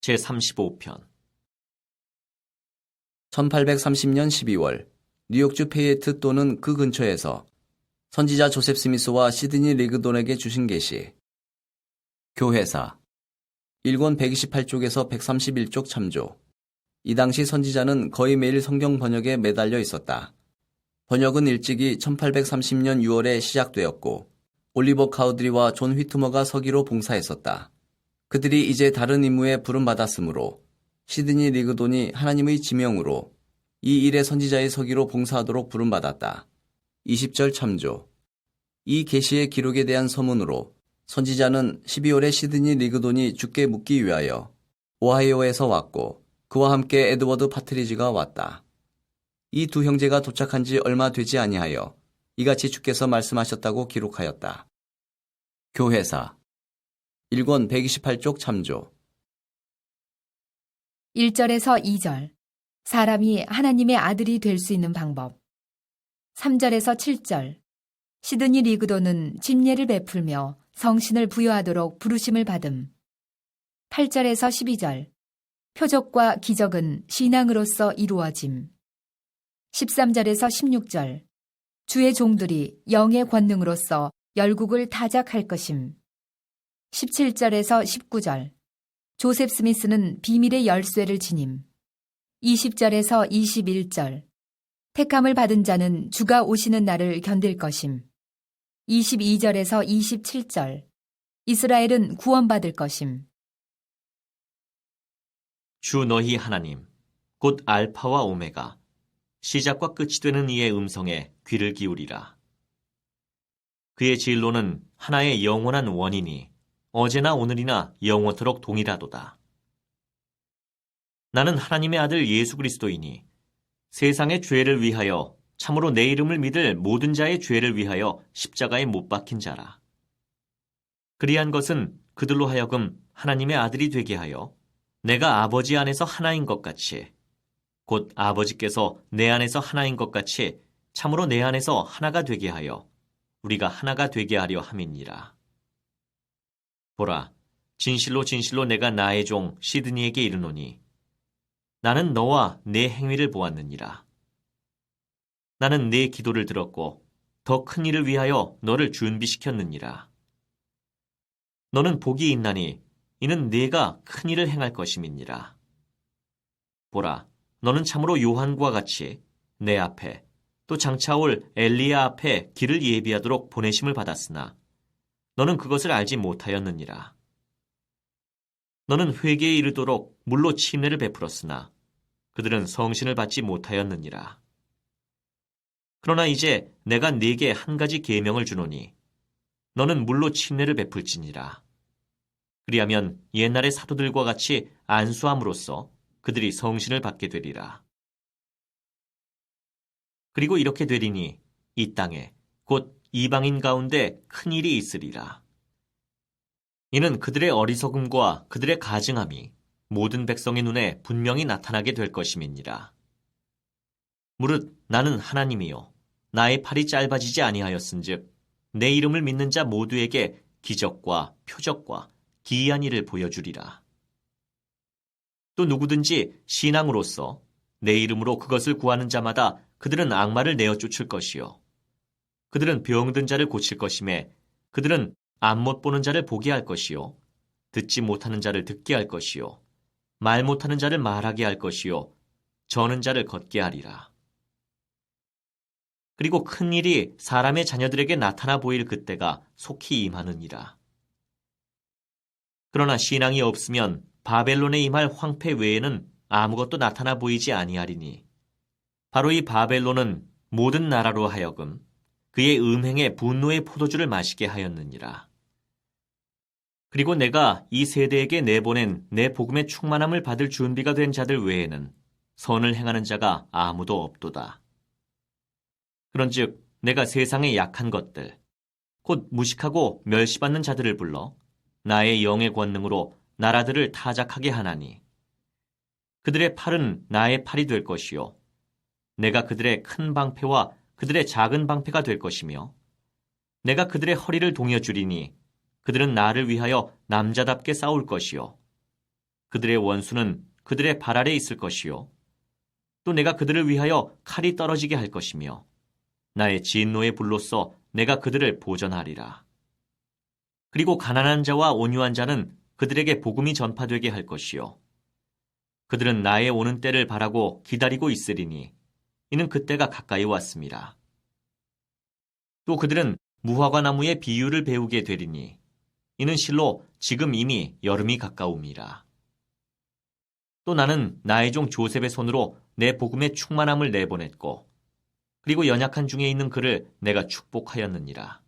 제35편 1830년 12월 뉴욕주 페이에트 또는 그 근처에서 선지자 조셉 스미스와 시드니 리그돈에게 주신 계시 교회사 1권 128쪽에서 131쪽 참조 이 당시 선지자는 거의 매일 성경 번역에 매달려 있었다. 번역은 일찍이 1830년 6월에 시작되었고 올리버 카우드리와 존 휘트머가 서기로 봉사했었다. 그들이 이제 다른 임무에 부름받았으므로 시드니 리그돈이 하나님의 지명으로 이 일의 선지자의 서기로 봉사하도록 부름받았다. 20절 참조. 이 계시의 기록에 대한 서문으로 선지자는 12월에 시드니 리그돈이 죽게 묻기 위하여 오하이오에서 왔고 그와 함께 에드워드 파트리지가 왔다. 이 두 형제가 도착한 지 얼마 되지 아니하여 이같이 주께서 말씀하셨다고 기록하였다. 교회사 1권 128쪽 참조 1절에서 2절. 사람이 하나님의 아들이 될 수 있는 방법. 3절에서 7절. 시드니 리그도는 진례를 베풀며 성신을 부여하도록 부르심을 받음. 8절에서 12절. 표적과 기적은 신앙으로서 이루어짐. 13절에서 16절. 주의 종들이 영의 권능으로서 열국을 타작할 것임. 17절에서 19절. 조셉 스미스는 비밀의 열쇠를 지님. 20절에서 21절. 택함을 받은 자는 주가 오시는 날을 견딜 것임. 22절에서 27절. 이스라엘은 구원받을 것임. 주 너희 하나님 곧 알파와 오메가 시작과 끝이 되는 이의 음성에 귀를 기울이라. 그의 진로는 하나의 영원한 원인이 어제나 오늘이나 영원토록 동일하도다. 나는 하나님의 아들 예수 그리스도이니 세상의 죄를 위하여 참으로 내 이름을 믿을 모든 자의 죄를 위하여 십자가에 못 박힌 자라. 그리한 것은 그들로 하여금 하나님의 아들이 되게 하여 내가 아버지 안에서 하나인 것 같이 곧 아버지께서 내 안에서 하나인 것 같이 참으로 내 안에서 하나가 되게 하여 우리가 하나가 되게 하려 함이니라. 보라, 진실로 진실로 내가 나의 종 시드니에게 이르노니 나는 너와 내 행위를 보았느니라. 나는 내 기도를 들었고 더 큰 일을 위하여 너를 준비시켰느니라. 너는 복이 있나니 이는 네가 큰 일을 행할 것임이니라. 보라, 너는 참으로 요한과 같이 내 앞에 또 장차올 엘리야 앞에 길을 예비하도록 보내심을 받았으나 너는 그것을 알지 못하였느니라. 너는 회개에 이르도록 물로 침례를 베풀었으나 그들은 성신을 받지 못하였느니라. 그러나 이제 내가 네게 한 가지 계명을 주노니 너는 물로 침례를 베풀지니라. 그리하면 옛날의 사도들과 같이 안수함으로써 그들이 성신을 받게 되리라. 그리고 이렇게 되리니 이 땅에 곧 이방인 가운데 큰 일이 있으리라. 이는 그들의 어리석음과 그들의 가증함이 모든 백성의 눈에 분명히 나타나게 될 것임이니라. 무릇 나는 하나님이요 나의 팔이 짧아지지 아니하였은즉 내 이름을 믿는 자 모두에게 기적과 표적과 기이한 일을 보여주리라. 또 누구든지 신앙으로서 내 이름으로 그것을 구하는 자마다 그들은 악마를 내어 쫓을 것이요 그들은 병든 자를 고칠 것임에 그들은 안 못 보는 자를 보게 할 것이요 듣지 못하는 자를 듣게 할 것이요 말 못하는 자를 말하게 할 것이요 저는 자를 걷게 하리라. 그리고 큰 일이 사람의 자녀들에게 나타나 보일 그때가 속히 임하느니라. 그러나 신앙이 없으면 바벨론에 임할 황폐 외에는 아무것도 나타나 보이지 아니하리니 바로 이 바벨론은 모든 나라로 하여금 그의 음행의 분노의 포도주를 마시게 하였느니라. 그리고 내가 이 세대에게 내보낸 내 복음의 충만함을 받을 준비가 된 자들 외에는 선을 행하는 자가 아무도 없도다. 그런즉 내가 세상의 약한 것들, 곧 무식하고 멸시받는 자들을 불러 나의 영의 권능으로 나라들을 타작하게 하나니 그들의 팔은 나의 팔이 될 것이요 내가 그들의 큰 방패와 그들의 작은 방패가 될 것이며 내가 그들의 허리를 동여 주리니 그들은 나를 위하여 남자답게 싸울 것이요 그들의 원수는 그들의 발 아래 있을 것이요. 또 내가 그들을 위하여 칼이 떨어지게 할 것이며 나의 진노의 불로써 내가 그들을 보전하리라. 그리고 가난한 자와 온유한 자는 그들에게 복음이 전파되게 할 것이요. 그들은 나의 오는 때를 바라고 기다리고 있으리니 이는 그때가 가까이 왔습니다. 또 그들은 무화과 나무의 비유를 배우게 되리니 이는 실로 지금 이미 여름이 가까움이라. 또 나는 나의 종 조셉의 손으로 내 복음의 충만함을 내보냈고 그리고 연약한 중에 있는 그를 내가 축복하였느니라.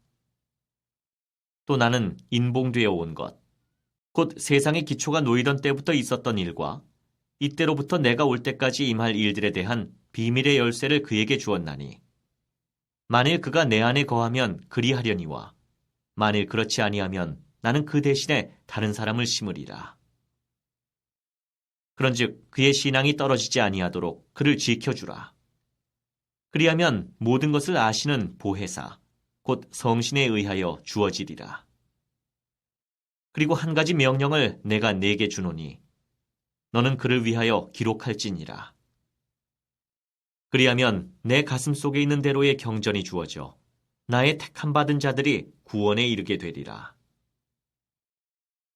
또 나는 인봉되어 온 것, 곧 세상의 기초가 놓이던 때부터 있었던 일과 이때로부터 내가 올 때까지 임할 일들에 대한 비밀의 열쇠를 그에게 주었나니 만일 그가 내 안에 거하면 그리하려니와 만일 그렇지 아니하면 나는 그 대신에 다른 사람을 심으리라. 그런즉 그의 신앙이 떨어지지 아니하도록 그를 지켜주라. 그리하면 모든 것을 아시는 보혜사, 곧 성신에 의하여 주어지리라. 그리고 한 가지 명령을 내가 내게 주노니 너는 그를 위하여 기록할지니라. 그리하면 내 가슴 속에 있는 대로의 경전이 주어져 나의 택함 받은 자들이 구원에 이르게 되리라.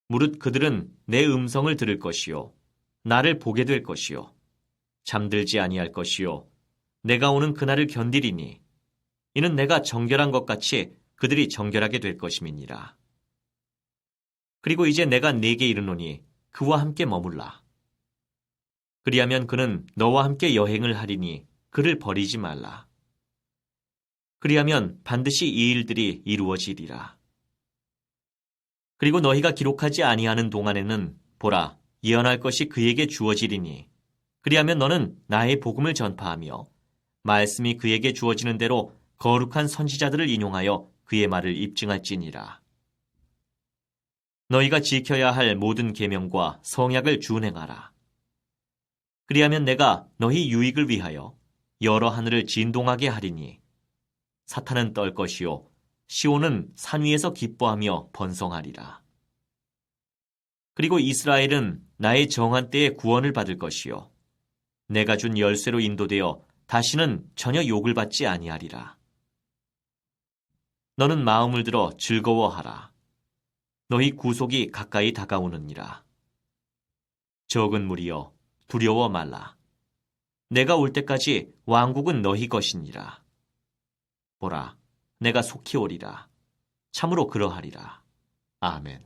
무릇 그들은 내 음성을 들을 것이요 나를 보게 될 것이요 잠들지 아니할 것이요 내가 오는 그날을 견디리니 이는 내가 정결한 것 같이 그들이 정결하게 될 것임이니라. 그리고 이제 내가 네게 이르노니 그와 함께 머물라. 그리하면 그는 너와 함께 여행을 하리니 그를 버리지 말라. 그리하면 반드시 이 일들이 이루어지리라. 그리고 너희가 기록하지 아니하는 동안에는 보라 예언할 것이 그에게 주어지리니 그리하면 너는 나의 복음을 전파하며 말씀이 그에게 주어지는 대로 거룩한 선지자들을 인용하여 그의 말을 입증할지니라. 너희가 지켜야 할 모든 계명과 성약을 준행하라. 그리하면 내가 너희 유익을 위하여 여러 하늘을 진동하게 하리니 사탄은 떨 것이요 시온은 산 위에서 기뻐하며 번성하리라. 그리고 이스라엘은 나의 정한 때에 구원을 받을 것이요 내가 준 열쇠로 인도되어 다시는 전혀 욕을 받지 아니하리라. 너는 마음을 들어 즐거워하라. 너희 구속이 가까이 다가오느니라. 적은 무리여 두려워 말라. 내가 올 때까지 왕국은 너희 것이니라. 보라, 내가 속히 오리라. 참으로 그러하리라. 아멘.